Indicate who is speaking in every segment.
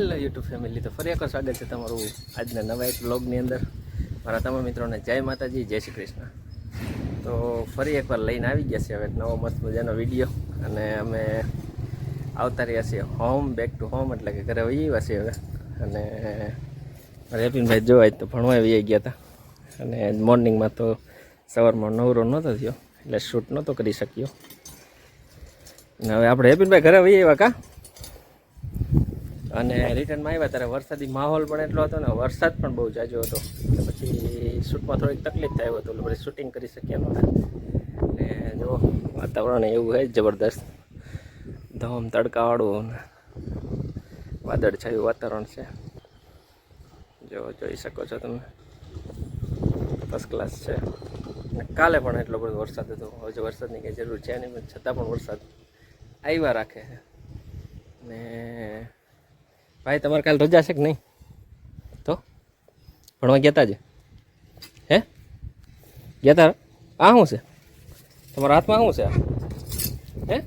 Speaker 1: Hello YouTube family તો ફરી એકવાર સ્વાગત છે તમારું આજના નવા એક બ્લોગની અંદર. મારા તમામ મિત્રોને જય માતાજી, જય શ્રી કૃષ્ણ. તો ફરી એકવાર લઈને આવી ગયા છે હવે નવો મસ્ત મજાનો વીડિયો અને અમે આવતા રહ્યા છીએ હોમ બેક ટુ હોમ એટલે કે ઘરે વહી આવ્યા છીએ હવે. અને રેપિનભાઈ જોવા તો ભણવા આવી ગયા હતા. અને મોર્નિંગમાં તો સવારમાં નવરો નહોતો થયો, એટલે શૂટ નહોતો કરી શક્યો. અને હવે આપણે હેપીનભાઈ ઘરે વહી આવ્યા કા? અને રિટર્નમાં આવ્યા ત્યારે વરસાદી માહોલ પણ એટલો હતો ને વરસાદ પણ બહુ જાજો હતો. પછી શૂટમાં થોડીક તકલીફ થાય હતું, એટલે પછી શૂટિંગ કરી શક્યા નહોતા ને જો વાતાવરણ એવું છે જબરદસ્ત. ધમ તડકાવાળું વાદળછાયું વાતાવરણ છે. જો જોઈ શકો છો તમે. ફર્સ્ટ ક્લાસ છે. કાલે પણ એટલો બધો વરસાદ હતો. હજુ વરસાદની કંઈ જરૂર છે નહીં, છતાં પણ વરસાદ આવ્યા રાખે ને ભાઈ, તમારે કાલે રજા છે કે નહીં? તો? ભણવા ગયા જ હે? ગયા તા? આ શું છે? તમારા હાથમાં શું છે? હે?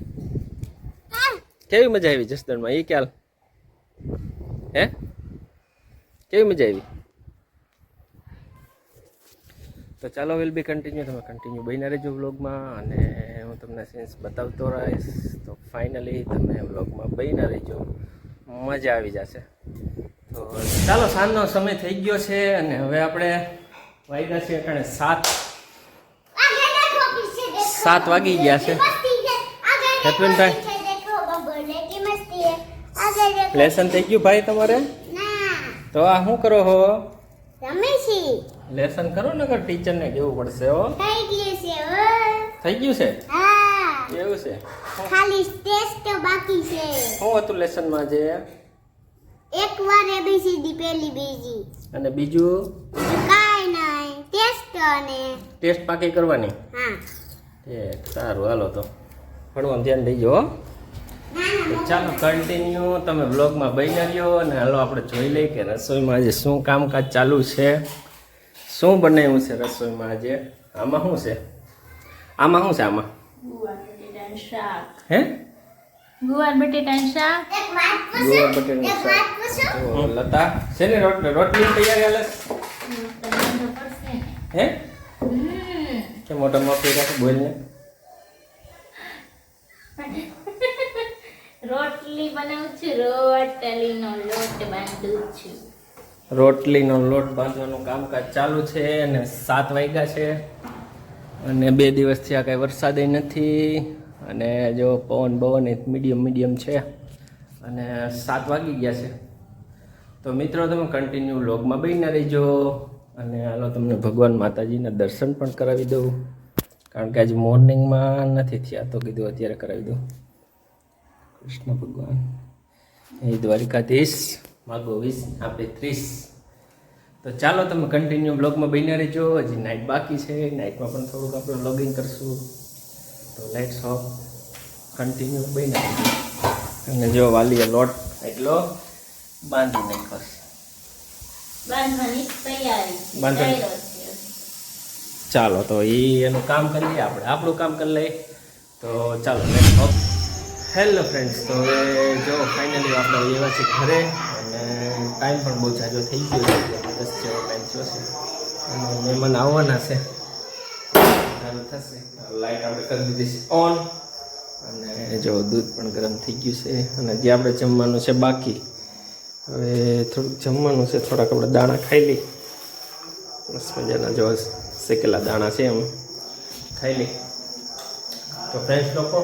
Speaker 1: કેવી મજા આવી જસદણમાં? એ ક્યાલ? હે? કેવી મજા આવી? તો ચાલો વિલ બી કન્ટિન્યુ તમે કન્ટિન્યુ બહીને રહેજો વ્લોગમાં અને હું તમને સીન્સ બતાવતો રહીશ. તો ફાઇનલી તમે વ્લોગમાં બહીને રહેજો. મજા આવી જશે. તો ચાલો સાંજનો સમય થઈ ગયો છે અને હવે આપણે વાગ્યા છે કારણે સાત. સાત વાગી ગયા છે. હેતવેનભાઈ લેસન થઈ ગયું ભાઈ તમારે? તો આ શું કરો હો? લેસન કરો ને ટીચરને કેવું પડશે હો? થઈ ગયું છે એવું છે?
Speaker 2: ખાલી ટેસ્ટ બાકી છે.
Speaker 1: શું હતું લેસનમાં જે?
Speaker 2: એક વાર એબીસીડી પહેલી બીજી.
Speaker 1: અને બીજું?
Speaker 2: કાઈ નહીં ટેસ્ટ અને
Speaker 1: ટેસ્ટ પાકી કરવાની?
Speaker 2: હા.
Speaker 1: એ સારું હાલો તો. ભણવાનું ધ્યાન દેજો હો. ચાલો કન્ટિન્યુ તમે બ્લોગમાં બની રહ્યો અને હાલો આપણે જોઈ લઈએ કે રસોઈમાં આજે શું કામકાજ ચાલુ છે. શું બનાવ્યું છે રસોઈમાં આજે? આમાં શું છે? આમાં શું છે આમાં?
Speaker 3: બટેટાનું શાક.
Speaker 1: હે?
Speaker 3: ગુવાર બટેટાનું શાક.
Speaker 2: એક વાત
Speaker 1: ગુવાર બટેટાનું શાક.
Speaker 2: વાત
Speaker 1: લતા શેની રોટલી? રોટલી તૈયારી હાલે
Speaker 3: તમને તો પડશે ને
Speaker 1: હે કે મોટા મોટી રાખે
Speaker 3: રોટલી બનાવું છું રોટલીનો લોટ બાંધું છું.
Speaker 1: રોટલીનો લોટ બાંધવાનું કામકાજ ચાલુ છે અને સાત વાગ્યા છે. અને બે દિવસથી આ કાંઈ વરસાદ નથી. અને જો પવન બવન મીડિયમ મીડિયમ છે. અને સાત વાગી ગયા છે. તો મિત્રો, તમે કન્ટિન્યુ લોગમાં બહીને રહીજો. અને હાલો તમને ભગવાન માતાજીના દર્શન પણ કરાવી દઉં. કારણ કે આજે મોર્નિંગમાં નથી થયા, તો કીધું અત્યારે કરાવી દઉં. કૃષ્ણ ભગવાન. એ દ્વારિકાધીશ માગો વીસ, આપણે ત્રીસ. તો ચાલો તમે કન્ટિન્યુ બ્લોગમાં બન્યા રહેજો. હજી નાઇટ બાકી છે. નાઇટમાં પણ થોડુંક આપણે લોગિન કરશું. તો લેટ્સ હોપ કન્ટિન્યુ બની અને જો વાલીએ લોટ એટલો બાંધી નાખ્યો.
Speaker 3: બાંધવાની તૈયારી.
Speaker 1: બાંધવાની. ચાલો તો એ એનું કામ કરી લઈએ આપણે. આપણું કામ કરી લઈએ. તો ચાલો લેટ્સ હોપ હેલો ફ્રેન્ડ્સ તો હવે જો ફાઇનલી આપણે એવા છે ઘરે. અને ટાઈમ પણ બહુ જાજો થઈ ગયો છે. દસ જેવો ટાઈમ થયો છે. અને મહેમાન આવવાના છે. ચાલુ થશે. લાઇટ આપણે કરી દીધી છે ઓન અને જો દૂધ પણ ગરમ થઈ ગયું છે. અને જે આપણે જમવાનું છે બાકી, હવે થોડુંક જમવાનું છે. થોડાક આપણે દાણા ખાઈ લઈ મસ્ત મજાના જો શેકેલા દાણા છે એમ. ખાઈ લઈ તો ફ્રેન્ડ્સ લોકો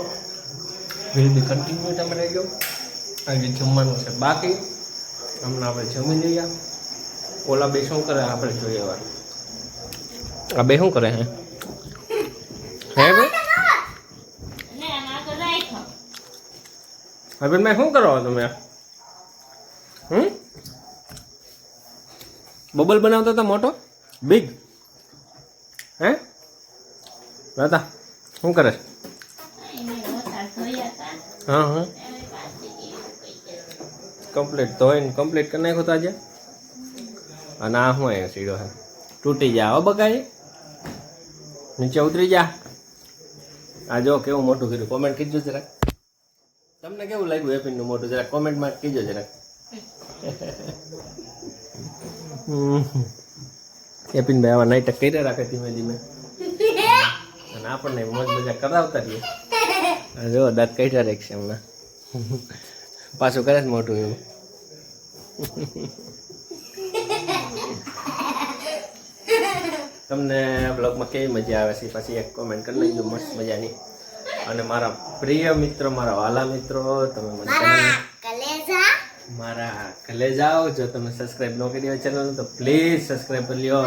Speaker 1: વિલ બી કન્ટિન્યુ તમે રહેજો આજે જમવાનું છે બાકી. હમણાં આપણે જમી લઈએ. ઓલા બે શું કરે? આપણે જોઈએ વાર આ બે શું કરે હે? હે ભાઈ?
Speaker 3: ને રાખો
Speaker 1: હરબેનભાઈ શું કરો તમે? હમ? બબલ બનાવતો હતો મોટો? બિગ હે? રાતા શું કરે હા હા.
Speaker 3: કમ્પ્લીટ એવું કઈ
Speaker 1: કમ્પ્લીટ કરી નાખો તો આજે? અને આ શું અહીંયા સીડો છે? તૂટી જા હો બકાય નીચે ઉતરી જા. આ જો કેવું મોટું કર્યું. કોમેન્ટ કીધું જરાક. તમને કેવું લાગ્યું એપિનનું મોટું? જરાક કોમેન્ટમાં કીજો જરાક. એપિનભાઈ આવા નાટક કર્યા રાખે ધીમે ધીમે. અને આપણને મોજ મજા કરાવતા રહીએ. જો દાંત કાઢ્યા રાખશે હમણાં પાછું કરે મોટું એવું. તમને બ્લોગમાં કેવી મજા આવે છે? પછી એક કોમેન્ટ કરી લેજો મસ્ત મજાની. અને મારા પ્રિય મિત્રો મારા વાલા મિત્રો તમે મને
Speaker 2: મારા
Speaker 1: ઘરે જાઓ જો તમે સબસ્ક્રાઇબ ન કરી હોય ચેનલ તો પ્લીઝ સબસ્ક્રાઇબ કરી લ્યો.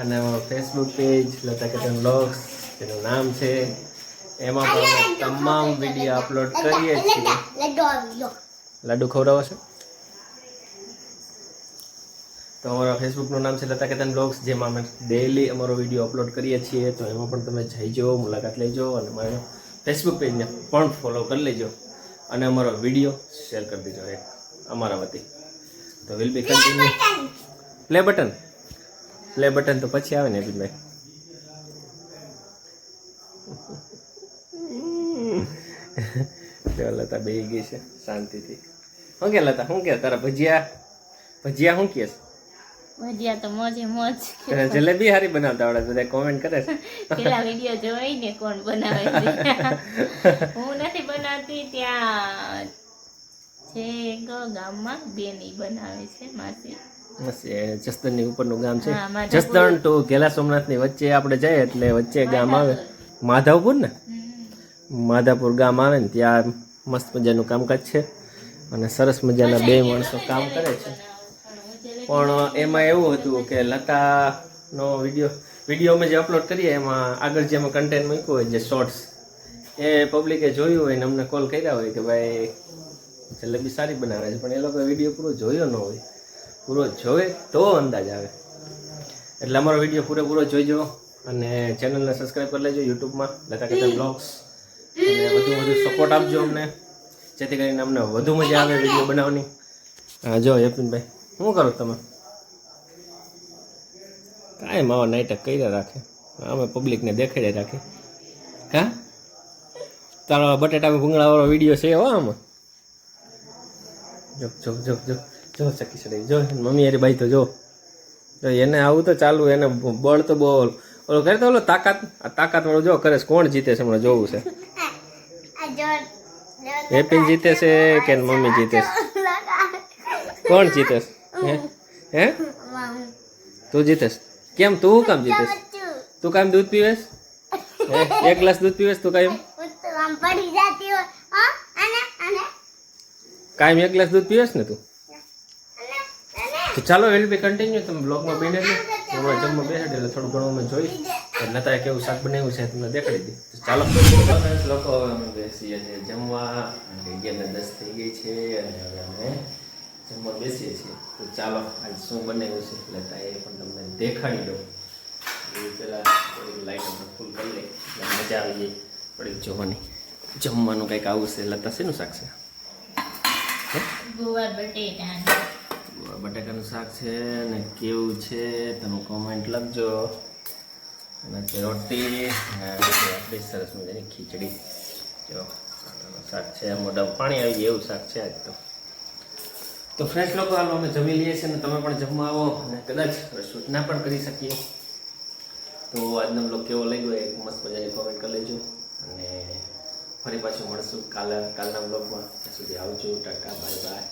Speaker 1: અને અને Facebook page Lata Ketan blogs જેનું નામ છે. એમાં પણ તમામ વીડિયો અપલોડ કરીએ છીએ.
Speaker 2: લડ્ડુ
Speaker 1: લાડુ ખવડાવો છે? તો અમારા ફેસબુકનું નામ છે લતા કેતન બ્લોગ્સ જેમાં અમે ડેઈલી અમારો વીડિયો અપલોડ કરીએ છીએ. તો એમાં પણ તમે જઈજો મુલાકાત લેજો અને મારો ફેસબુક પેજને પણ ફોલો કરી લેજો અને અમારો વીડિયો શેર કરી દેજો એક અમારા વતી. તો will be continue play button play button તો પછી આવે ને અભિનભાઈ લતા બે ગઈ છે શાંતિથી. શું કે લતા શું કે તારા ભજીયા ભજીયા શું કે
Speaker 3: ભજીયા તો મોજે મોજ
Speaker 1: જલેબી હારી બનાવતા આવડે બધા કોમેન્ટ કરે છે.
Speaker 3: પેલા વીડિયો જોઈને કોણ બનાવે છે. હું નથી બનાવતી ત્યાં છે એક ગામમાં બેની બનાવે છે માસી.
Speaker 1: બસની ઉપરનું ગામ છે. જસદણ ટુ ગેલા સોમનાથની વચ્ચે આપણે જઈએ એટલે વચ્ચે ગામ આવે. માધવપુર ને?
Speaker 3: માધવપુર
Speaker 1: માધાપુર ગામ આવે ને ત્યાં મસ્ત મજાનું કામકાજ છે. અને સરસ મજાના બે માણસો કામ કરે છે. પણ એમાં એવું હતું કે લતાનો વીડિયો વીડિયો અમે જે અપલોડ કરીએ, એમાં આગળ જે અમે કન્ટેન્ટ મૂક્યું હોય, જે શોર્ટ્સ એ પબ્લિકે જોયું હોય ને અમને કોલ કર્યા હોય કે ભાઈ જલેબી સારી બનાવે છે, પણ એ લોકો વીડિયો પૂરો જોયો ન હોય. પૂરો જોવે તો અંદાજ આવે. એટલે અમારો વીડિયો પૂરેપૂરો જોઈજો અને ચેનલને સબસ્ક્રાઈબ કરી લેજો યુટ્યુબમાં, લતા કેતન બ્લોગ્સ અને વધુ વધુ સપોર્ટ આપજો અમને. જેથી કરીને અમને વધુ મજા આવે વીડિયો બનાવવાની. હા, જો યપિનભાઈ શું કરો તમે કાંઈ માવા નાટક કર્યા રાખે અમે પબ્લિકને દેખાડ્યા રાખે હા તારો બટેટા ભૂંગળાવાળો વીડિયો છે હો આમાં જો જો જો જો જો ચકી ચડાઈ જો મમ્મી અરે ભાઈ તો જો જો એને આવું તો ચાલુ એને બળ તો બોલ ઓલો કરે તો ઓલો તાકાત આ તાકાત વાળો જો કરે કોણ જીતે છે હમણાં જોવું છે
Speaker 2: આ
Speaker 1: હેપી જીતે છે કે મમ્મી જીતે છે કોણ જીતે છે હે? હે? તું જીતેશ. કેમ? તું કામ જીતેશ? તું કામ દૂધ પીવેશ? હે? એક ગ્લાસ દૂધ પીવેશ તું કાયમ?
Speaker 2: આમ પડી જાતી હોય. હા? અને? અને?
Speaker 1: કાયમ એક ગ્લાસ દૂધ પીવેશ ને તું? ચાલો વિલ બી કન્ટિન્યુ તમે બ્લોગમાં બેને હમણાં જમવા બેસાડે એટલે થોડું ઘણું અમે જોઈ એટલે નતા કેવું શાક બનાવ્યું છે તમને દેખાડી દી તો ચાલો. લોકો અમે બેસીએ છીએ જમવા. અગિયાર દસ થઈ ગઈ છે અને હવે અમે જમવા બેસીએ છીએ. તો ચાલો આજ શું બનાવ્યું છે? એટલે એ પણ તમને દેખાડી દઉં. એ પેલા થોડીક લાઈટ આપણે ફૂલ કરી લઈ એટલે મજા આવી જાય થોડીક જોવાની. જમવાનું કંઈક આવું છે? લતા શેનું શાક છે? બટાકાનું શાક છે અને કેવું છે તમે કોમેન્ટ લખજો. અને રોટી આપણી સરસ મજાની ખીચડી. જો શાક છે મોઢા પાણી આવી જાય એવું શાક છે આજ તો. તો ફ્રેશ લોકો હાલો અમે જમી લઈએ છીએ અને તમે પણ જમવા આવો અને કદાચ સૂચના પણ કરી શકીએ. તો આજનો બ્લોગ કેવો લાગ્યો એક મસ્ત મજાની કોમેન્ટ કરી લેજો. અને ફરી પાછું મળશું કાલે કાલના બ્લોગમાં ત્યાં સુધી આવજો, ટાટા બાય બાય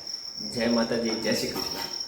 Speaker 1: જય માતાજી, જય શ્રી કૃષ્ણ.